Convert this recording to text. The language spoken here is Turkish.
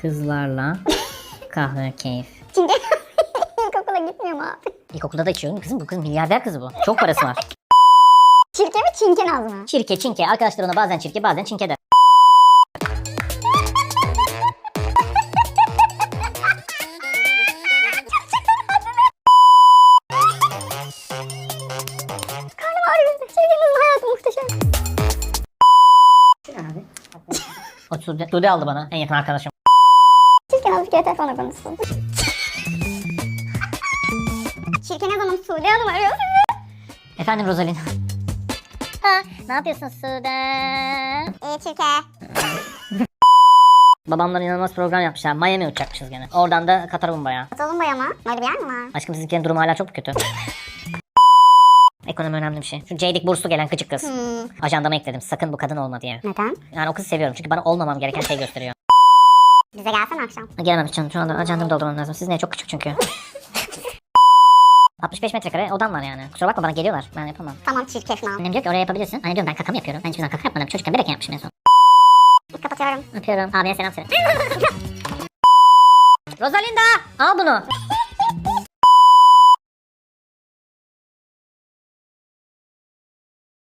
Kızlarla kahve keyif. Çünkü ilkokula gitmiyor mu abi? İlkokulda da içiyorum kızım. Bu kız milyarder kızı bu. Çok parası var. Çirke mi çinke naz mı? Çirke çinke. Arkadaşlar ona bazen çirke bazen çinke der. Karnım ağrıyor. Sevgilinin hayatı muhteşem. Abi. O Sude, Sude aldı bana en yakın arkadaşım. Kere telefonla konuşsun. Çirke naz hanım Sude Hanım arıyor. Efendim Rosalin. Ha, ne yapıyorsun Sude? İyi çirke. Babamlar inanılmaz program yapmışlar. Miami uçacakmışız gene. Oradan da Katarumbay'a. Atalım boyama. Böyle bir yer mi var? Aşkım sizinkilerin durumu hala çok kötü. Ekonomi önemli bir şey. Şu Ceydik burslu gelen gıcık kız. Hmm. Ajandama ekledim. Sakın bu kadın olma diye. Neden? Yani o kızı seviyorum çünkü bana olmamam gereken şey gösteriyor. Bize gelsene akşam. Gelemem canım. Şu anda ajandamı doldurmam lazım. Siz ne çok küçük çünkü. 65 metrekare odam var yani. Kusura bakma bana geliyorlar. Ben yapamam. Tamam çirkef naz. Annem diyor ki oraya yapabilirsin. Anne diyorum ben kaka mı yapıyorum? Ben hiçbir zaman kaka yapmadım. Çocukken bereken yapmışım en son. Kapatıyorum. Öpüyorum. Abiye selam söyle. Rosalinda! Al bunu.